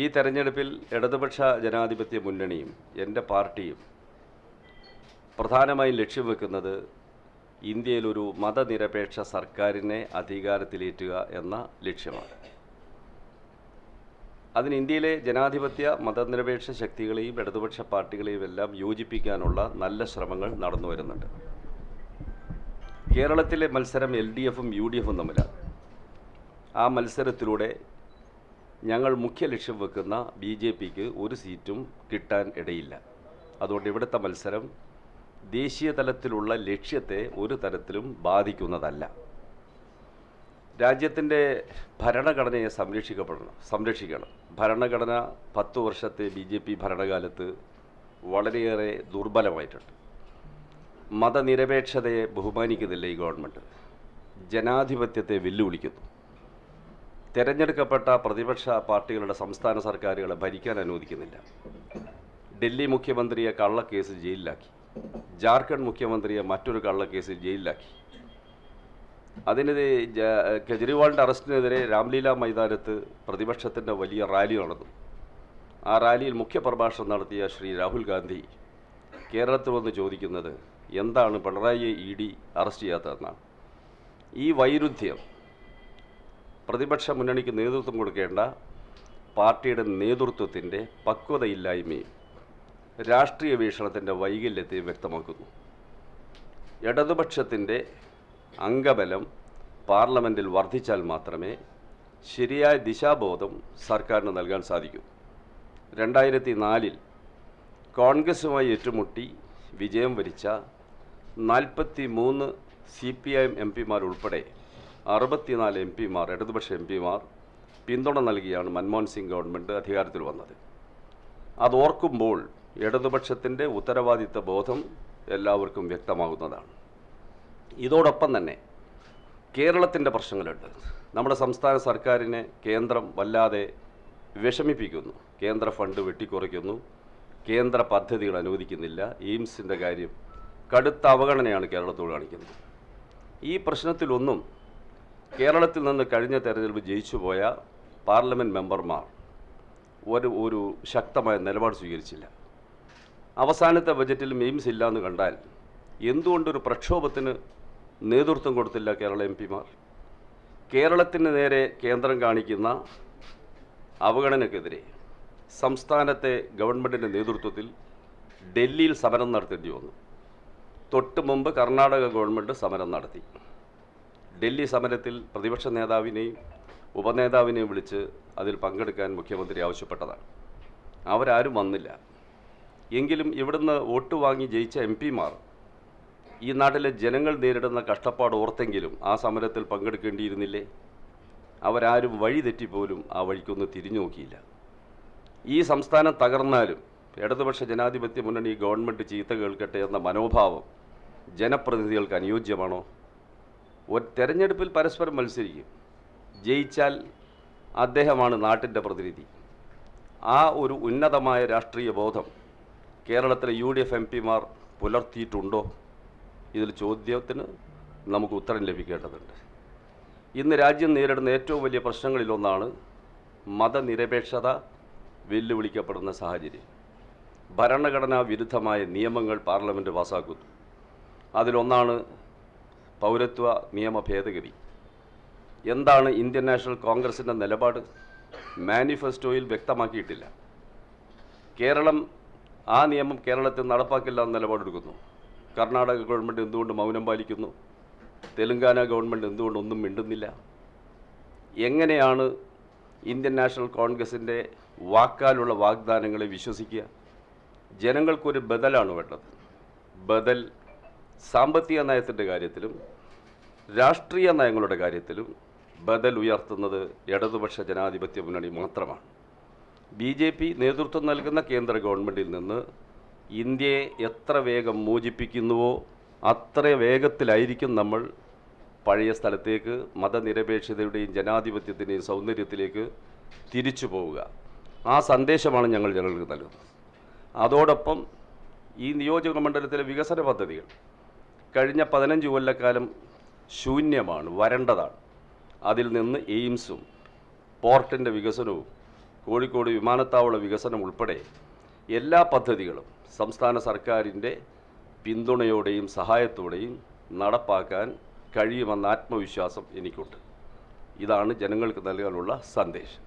ഈ തെരഞ്ഞെടുപ്പിൽ ഇടതുപക്ഷ ജനാധിപത്യ മുന്നണിയും എന്റെ പാർട്ടിയും പ്രധാനമായും ലക്ഷ്യം വെക്കുന്നത് ഇന്ത്യയിലൊരു മതനിരപേക്ഷ സർക്കാരിനെ അധികാരത്തിലേറ്റുക എന്ന ലക്ഷ്യമാണ്. അതിന് ഇന്ത്യയിലെ ജനാധിപത്യ മതനിരപേക്ഷ ശക്തികളെയും ഇടതുപക്ഷ പാർട്ടികളെയും എല്ലാം യോജിപ്പിക്കാനുള്ള നല്ല ശ്രമങ്ങൾ നടന്നു വരുന്നുണ്ട്. കേരളത്തിലെ മത്സരം എൽ ഡി എഫും യു ഡി എഫും തമ്മിലാണ്. ആ മത്സരത്തിലൂടെ ഞങ്ങൾ മുഖ്യ ലക്ഷ്യം വെക്കുന്ന ബി ജെ പിക്ക് ഒരു സീറ്റും കിട്ടാൻ ഇടയില്ല. അതുകൊണ്ട് ഇവിടുത്തെ മത്സരം ദേശീയ തലത്തിലുള്ള ലക്ഷ്യത്തെ ഒരു തരത്തിലും ബാധിക്കുന്നതല്ല. രാജ്യത്തിന്റെ ഭരണഘടനയെ സംരക്ഷിക്കപ്പെടണം സംരക്ഷിക്കണം. ഭരണഘടന പത്തു വർഷത്തെ ബി ജെ പി ഭരണകാലത്ത് വളരെയേറെ ദുർബലമായിട്ടുണ്ട്. മതനിരപേക്ഷതയെ ബഹുമാനിക്കുന്നില്ല ഈ ഗവൺമെന്റ്. ജനാധിപത്യത്തെ വെല്ലുവിളിക്കുന്നു. തെരഞ്ഞെടുക്കപ്പെട്ട പ്രതിപക്ഷ പാർട്ടികളുടെ സംസ്ഥാന സർക്കാരുകളെ ഭരിക്കാൻ അനുവദിക്കുന്നില്ല. ഡൽഹി മുഖ്യമന്ത്രിയെ കള്ളക്കേസ് ജയിലിലാക്കി. ജാർഖണ്ഡ് മുഖ്യമന്ത്രിയെ മറ്റൊരു കള്ളക്കേസിൽ ജയിലിലാക്കി. അതിനെതിരെ കെജ്രിവാളിന്റെ അറസ്റ്റിനെതിരെ രാംലീല മൈതാനത്ത് പ്രതിപക്ഷത്തിന്റെ വലിയ റാലി നടന്നു ആ റാലിയിൽ മുഖ്യ പ്രഭാഷണം നടത്തിയ ശ്രീ രാഹുൽ ഗാന്ധി കേരളത്തിൽ വന്ന് ചോദിക്കുന്നത് എന്താണ് പിണറായിയെ ഇ ഡി അറസ്റ്റ് ചെയ്യാത്തതെന്നാണ്. ഈ വൈരുദ്ധ്യം പ്രതിപക്ഷ മുന്നണിക്ക് നേതൃത്വം കൊടുക്കേണ്ട പാർട്ടിയുടെ നേതൃത്വത്തിന്റെ പക്വതയില്ലായ്മയും രാഷ്ട്രീയ വീക്ഷണത്തിന്റെ വൈകല്യത്തെയും വ്യക്തമാക്കുന്നു. ഇടതുപക്ഷത്തിന്റെ അംഗബലം പാർലമെന്റിൽ വർദ്ധിച്ചാൽ മാത്രമേ ശരിയായ ദിശാബോധം സർക്കാരിന് നൽകാൻ സാധിക്കൂ. രണ്ടായിരത്തി നാലിൽ കോൺഗ്രസുമായി ഏറ്റുമുട്ടി വിജയം വരിച്ച നാൽപ്പത്തി മൂന്ന് C P I M M പിമാർ ഉൾപ്പെടെ അറുപത്തിനാല് എം പിമാർ ഇടതുപക്ഷ എം പിമാർ പിന്തുണ നൽകിയാണ് മൻമോഹൻ സിംഗ് ഗവൺമെന്റ് അധികാരത്തിൽ വന്നത്. അതോർക്കുമ്പോൾ ഇടതുപക്ഷത്തിന്റെ ഉത്തരവാദിത്ത ബോധം എല്ലാവർക്കും വ്യക്തമാകുന്നതാണ്. ഇതോടൊപ്പം തന്നെ കേരളത്തിന്റെ പ്രശ്നങ്ങളുണ്ട്. നമ്മുടെ സംസ്ഥാന സർക്കാരിനെ കേന്ദ്രം വല്ലാതെ വിഷമിപ്പിക്കുന്നു. കേന്ദ്ര ഫണ്ട് വെട്ടിക്കുറയ്ക്കുന്നു. കേന്ദ്ര പദ്ധതികൾ അനുവദിക്കുന്നില്ല. എയിംസിന്റെ കാര്യം കടുത്ത അവഗണനയാണ് കേരളത്തോട് കാണിക്കുന്നത്. ഈ പ്രശ്നത്തിലൊന്നും കേരളത്തിൽ നിന്ന് കഴിഞ്ഞ തെരഞ്ഞെടുപ്പ് ജയിച്ചുപോയ പാർലമെന്റ് മെമ്പർമാർ ഒരു ഒരു ശക്തമായ നിലപാട് സ്വീകരിച്ചില്ല. അവസാനത്തെ ബജറ്റിൽ മെയിംസ് ഇല്ല എന്ന് കണ്ടാൽ എന്തുകൊണ്ടൊരു പ്രക്ഷോഭത്തിന് നേതൃത്വം കൊടുത്തില്ല കേരള എം പിമാർ? കേരളത്തിന് നേരെ കേന്ദ്രം കാണിക്കുന്ന അവഗണനക്കെതിരെ സംസ്ഥാനത്തെ ഗവൺമെന്റിന്റെ നേതൃത്വത്തിൽ ഡൽഹിയിൽ സമരം നടത്തേണ്ടി വന്നു. തൊട്ട് മുമ്പ് കർണാടക ഗവൺമെന്റ് സമരം നടത്തി. ഡൽഹി സമരത്തിൽ പ്രതിപക്ഷ നേതാവിനെയും ഉപനേതാവിനെയും വിളിച്ച് അതിൽ പങ്കെടുക്കാൻ മുഖ്യമന്ത്രി ആവശ്യപ്പെട്ടതാണ്. അവരാരും വന്നില്ല. എങ്കിലും ഇവിടുന്ന് വോട്ട് വാങ്ങി ജയിച്ച എം പിമാർ ഈ നാട്ടിലെ ജനങ്ങൾ നേരിടുന്ന കഷ്ടപ്പാട് ഓർത്തെങ്കിലും ആ സമരത്തിൽ പങ്കെടുക്കേണ്ടിയിരുന്നില്ലേ? അവരാരും വഴി തെറ്റിപ്പോലും ആ വഴിക്കൊന്ന് തിരിഞ്ഞു നോക്കിയില്ല. ഈ സംസ്ഥാനം തകർന്നാലും ഇടതുപക്ഷ ജനാധിപത്യ മുന്നണി ഗവൺമെന്റ് ചീത്ത കേൾക്കട്ടെ എന്ന മനോഭാവം ജനപ്രതിനിധികൾക്ക് അനുയോജ്യമാണോ? തെരഞ്ഞെടുപ്പിൽ പരസ്പരം മത്സരിക്കും. ജയിച്ചാൽ അദ്ദേഹമാണ് നാട്ടിന്റെ പ്രതിനിധി. ആ ഒരു ഉന്നതമായ രാഷ്ട്രീയ ബോധം കേരളത്തിലെ യു ഡി എഫ് എം പിമാർ പുലർത്തിയിട്ടുണ്ടോ? ഇതിൽ ചോദ്യത്തിന് നമുക്ക് ഉത്തരം ലഭിക്കേണ്ടതുണ്ട്. ഇന്ന് രാജ്യം നേരിടുന്ന ഏറ്റവും വലിയ പ്രശ്നങ്ങളിലൊന്നാണ് മതനിരപേക്ഷത വെല്ലുവിളിക്കപ്പെടുന്ന സാഹചര്യം. ഭരണഘടനാ വിരുദ്ധമായ നിയമങ്ങൾ പാർലമെന്റ് പാസാക്കുന്നു. അതിലൊന്നാണ് പൗരത്വ നിയമ ഭേദഗതി. എന്താണ് ഇന്ത്യൻ നാഷണൽ കോൺഗ്രസിന്റെ നിലപാട്? മാനിഫെസ്റ്റോയിൽ വ്യക്തമാക്കിയിട്ടില്ല. കേരളം ആ നിയമം കേരളത്തിൽ നടപ്പാക്കില്ല എന്ന നിലപാടെടുക്കുന്നു. കർണാടക ഗവൺമെന്റ് എന്തുകൊണ്ട് മൗനം പാലിക്കുന്നു? തെലുങ്കാന ഗവൺമെന്റ് എന്തുകൊണ്ട് ഒന്നും മിണ്ടുന്നില്ല? എങ്ങനെയാണ് ഇന്ത്യൻ നാഷണൽ കോൺഗ്രസിന്റെ വാക്കാലുള്ള വാഗ്ദാനങ്ങളെ വിശ്വസിക്കുക? ജനങ്ങൾക്കൊരു ബദലാണ് വേണ്ടത്. ബദൽ സാമ്പത്തിക നയത്തിന്റെ കാര്യത്തിലും രാഷ്ട്രീയ നയങ്ങളുടെ കാര്യത്തിലും ബദൽ ഉയർത്തുന്നത് ഇടതുപക്ഷ ജനാധിപത്യ മുന്നണി മാത്രമാണ്. ബി ജെ പി നേതൃത്വം നൽകുന്ന കേന്ദ്ര ഗവൺമെന്റിൽ നിന്ന് ഇന്ത്യയെ എത്ര വേഗം മോചിപ്പിക്കുന്നുവോ അത്ര വേഗത്തിലായിരിക്കും നമ്മൾ പഴയ സ്ഥലത്തേക്ക് മതനിരപേക്ഷതയുടെയും ജനാധിപത്യത്തിന്റെയും സൗന്ദര്യത്തിലേക്ക് തിരിച്ചു പോവുക. ആ സന്ദേശമാണ് ഞങ്ങൾ ജനങ്ങൾക്ക് നൽകുന്നത്. അതോടൊപ്പം ഈ നിയോജക മണ്ഡലത്തിലെ വികസന പദ്ധതികൾ കഴിഞ്ഞ പതിനഞ്ച് കൊല്ലക്കാലം ശൂന്യമാണ് വരണ്ടതാണ്. അതിൽ നിന്ന് എയിംസും പോർട്ടിന്റെ വികസനവും കോഴിക്കോട് വിമാനത്താവള വികസനം ഉൾപ്പെടെ എല്ലാ പദ്ധതികളും സംസ്ഥാന സർക്കാരിന്റെ പിന്തുണയോടെയും സഹായത്തോടെയും നടപ്പാക്കാൻ കഴിയുമെന്ന ആത്മവിശ്വാസം എനിക്കുണ്ട്. ഇതാണ് ജനങ്ങൾക്ക് നൽകാനുള്ള സന്ദേശം.